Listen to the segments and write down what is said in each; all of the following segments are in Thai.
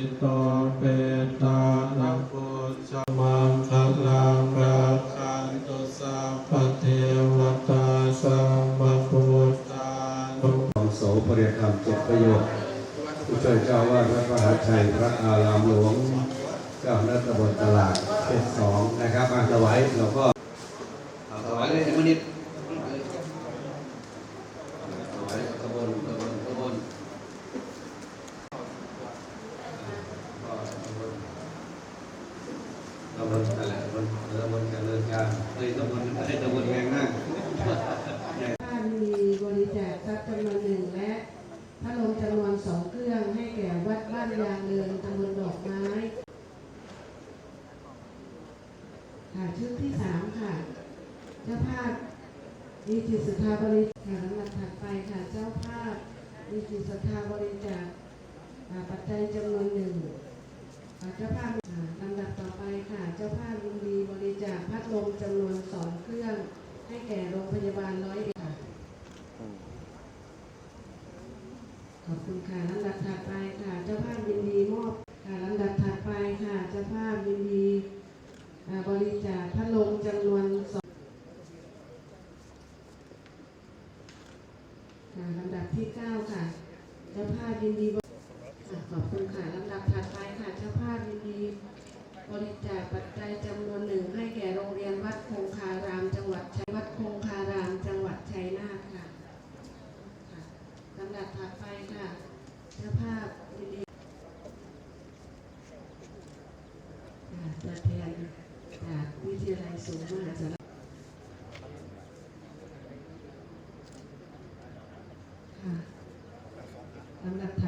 สิโตเปตานักบุมังคลารานตุสัเทวตาสมปุทธานุขอโสปริธรรมเจ็ดประโยชน์ผู้ช่วยเจ้าาดวัมหาชัยพระอารามหลวงเจ้าหน้ตำบลตลาดเขตสองนะครับมาถวายเราก็ ตำบลตำบลเริญการเฮ้ยตำบลอะไรตำบลแมงนั่งท่านมีบริจาคทรัพย์จำนวนหนึ่งและพัดลมจำนวนสองเครื่องให้แก่วัดบ้านยางเรินตำบลดอกไม้ค่ะชุดที่สามค่ะ เจ้าภาพมีจิตศรัทธาบริจาคลำดับถัดไปค่ะเจ้าภาพมีจิตศรัทธาบริจาคปัจจัยจำนวนหนึ่ง เจ้าภาพลำดับต่อไปค่ะ เจ้าภาพยินดีบริจาคพัดลมจำนวนสองเครื่อง ให้แก่โรงพยาบาลร้อยเอ็ดค่ะขอบคุณค่ะลำดับถัดไปค่ะ เจ้าภาพยินดีมอบค่ะลำดับถัดไปค่ะ เจ้าภาพยินดีบริจาคพัดลมจำนวนสองค่ะลำดับที่เก้าค่ะ เจ้าภาพยินดีบริอ่าขอบคุณค่ะลำดับถัดไปค่ะ เจ้าภาพยินดี บริ จาคปัจจัยจำนวนหนึ่งให้แก่โรงเรียนวัดคงคาราม จังหวัดชัยวัดคงคาราม จังหวัดชัยนาทค่ะลำดับถัดไปค่ะเจ้าภาพยิดีค่ะตัวแทนจากวิทยาลัยสูงมหาสารค่ะลำดับถัด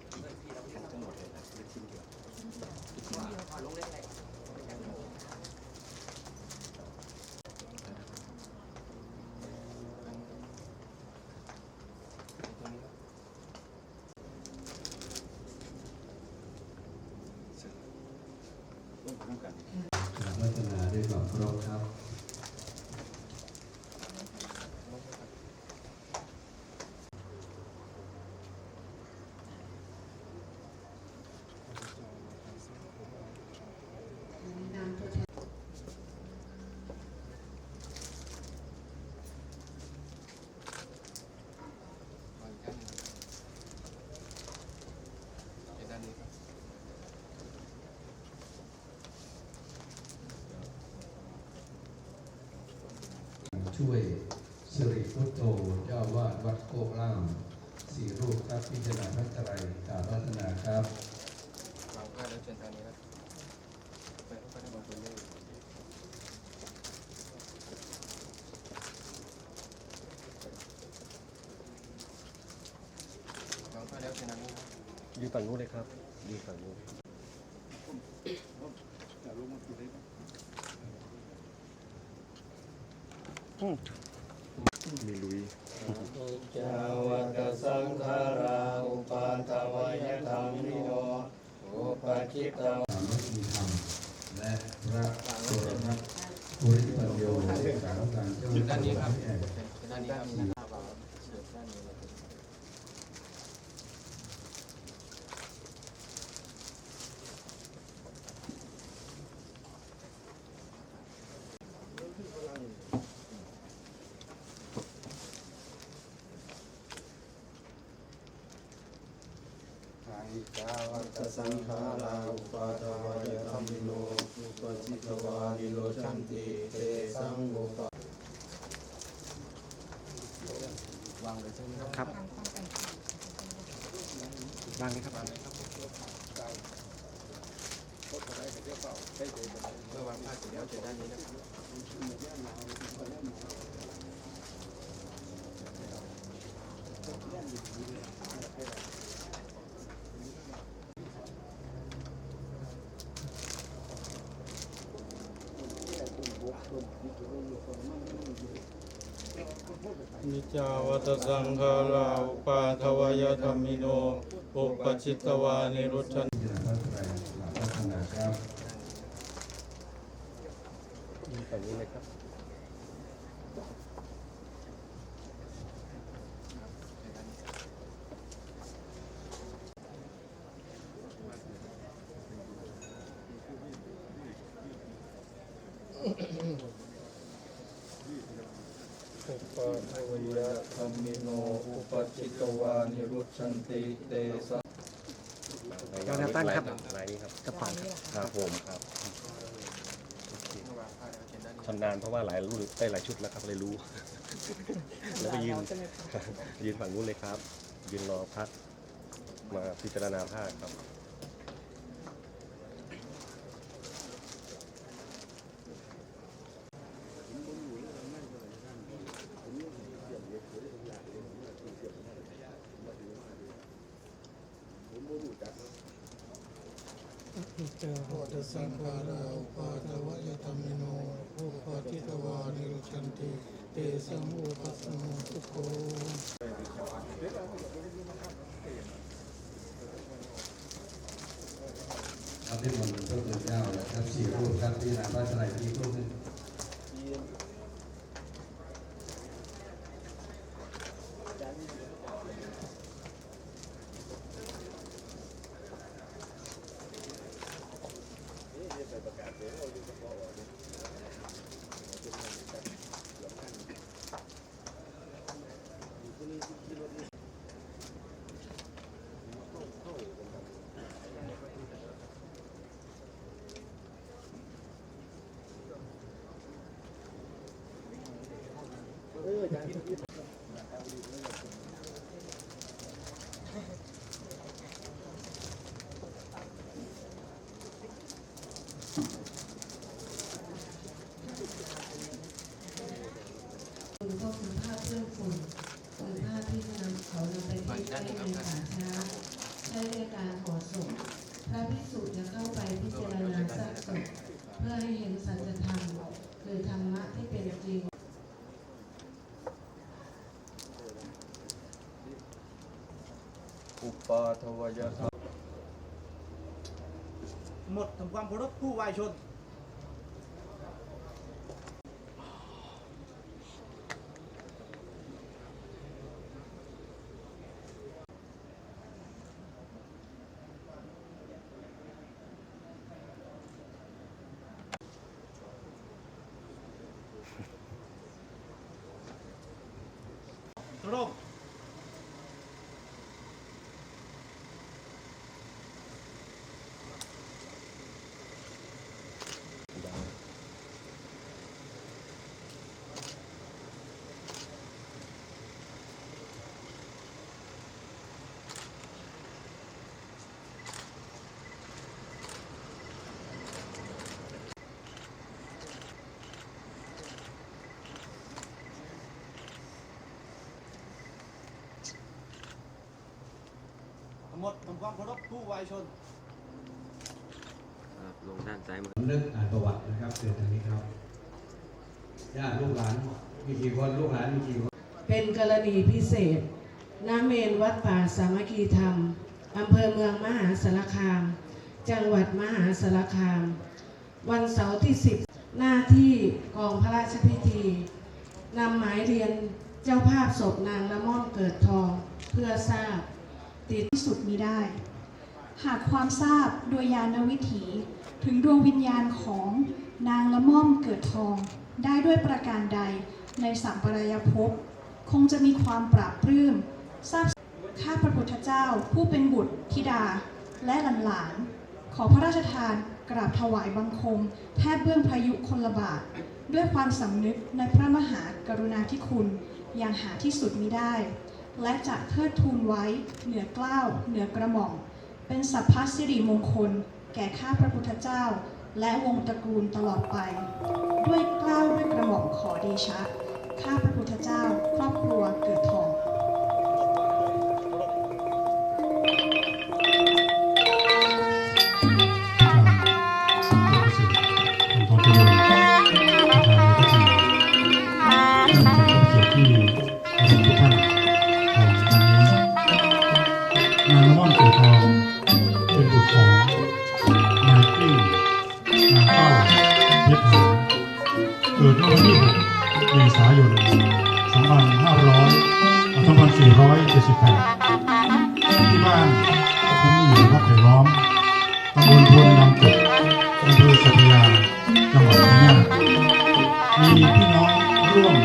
พัฒนาด้วยความเคารพครับ นำตัวแทน ช่วยสิริพุทโธเจ้าวาดวัดโคกล่ามสี่รูปครับพิจารณาพระไตรกราบพัฒนาครับวางผ้าแล้วเชิญทางนี้นะไปเข้าไปในบางคนเลยวางผ้าแล้วเชิญทางนี้นะอยู่ฝั่งนู้นเลยครับอยู่ฝั่งนู้น มีลุยจาวัตสังขาราอุปาทวายธรรมนิโยอุปจิตตวสามมีธรรมและพระสุรนัทภูริปัญโยสารการเจ้าหน้าที่แห่งด้านนี้ครับด้านนี้ครับ เชิญด้านนี้เลยกาวัตสังขาราอุปาทวายธรรมิโนอุปจิตวานิโรชันติเตสังอุปวางเลยใช่ไหมครับวางเลยครับเมื่อวางผ้าเสร็จแล้วเชิญด้านนี้นะครับ นิจาวัตสังฆาราอุปาทวายธรรมิโนอุปจิตตวานิรุชันตรกราบพัฒครับยืนฝั่งนู้เลยครับ อุปทวยะธรรมิโน อุปจิตวานิรุ ชันติเตสะเจ้าแนวตั้งครับ ลายนี้ครับกระเป๋าครับครับผมครับชำนาญเพราะว่าหลายรุ่นได้หลายชุดแล้วครับเลยรู้ แล้วไปยืนยืนฝั่งนู้นเลยครับ ยืนรอพักมาพิจารณาผ้าครับ พุทธเจ้าโหตสังฆาราอุปาทวยธรรมิโนอุปาทิตวานิรุชันติเตสังอุปัสสโมทุโขครับที่มันพระพุทธเจ้าครับสี่รูปครับที่นามพระไตรปิฎกนึง ฝุ่นก็คือผ้าเปื้อนฝุ่นคือผ้าที่นำเขานำไปที่ใช้ในป่าช้าใช้ในการห่อศพพระภิกษุจะเข้าไปพิจารณาซากศพเพื่อให้เห็นสัจธรรมคือธรรมะที่เป็นจริง อุปาทวยะธรรมหมดทำความเคารพผู้วายชน ตรง หมดทำความเคารพผู้วายชนลงด้านซ้ายมือผมนึกอ่านประวัตินะครับเกิดทางนี้ครับญาติลูกหลานมีกี่คนลูกหลานมีกี่คนเป็นกรณีพิเศษน้าเมนวัดป่าสามัคคีธรรมอำเภอเมืองมหาสารคาม จังหวัดมหาสารคาม วันเสาร์ที่ 10 หน้าที่กองพระราชพิธีนำหมายเรียนเจ้าภาพศพนางละม่อมเกิดทองเพื่อทราบ ติดที่สุดมิได้ หากความทราบโดยยานวิถี ถึงดวงวิญญาณของนางละม่อมเกิดทอง ได้ด้วยประการใดในสัมปรายภพคงจะมีความปราบปลื้มทราบข้าพระพุทธเจ้าผู้เป็นบุตรธิดาและหลานๆขอพระราชทานกราบถวายบังคม แทบเบื้องพายุคนละบาท ด้วยความสำนึกในพระมหากรุณาธิคุณอย่างหาที่สุดมิได้ และจะเทิดทูนไว้เหนือเกล้าวเหนือกระหม่อมเป็นสัพพสิริมงคล แก่ข้าพระพุทธเจ้า และวงตระกูลตลอดไป ด้วยเกล้าวด้วยกระหม่อมขอเดชะ ข้าพระพุทธเจ้า ครอบครัวเกิดทองาจังหวัดชัยนาทมีพี่น้องร่วม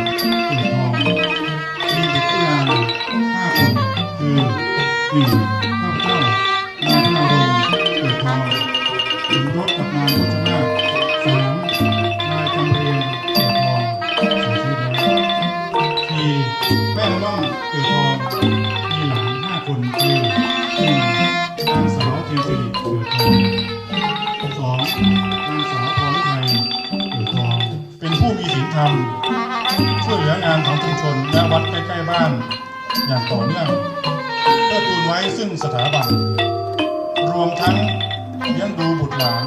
นางสาวพรฤทัยอยู่อเป็นผู้มีศีลธรรม ช่วยเหลืองานของชุมชนและวัดใกล้ๆบ้าน อย่างต่อเนื่องเพื่อตูนไว้ซึ่งสถาบัน รวมทั้งเลี้ยงดูบุตรหลาน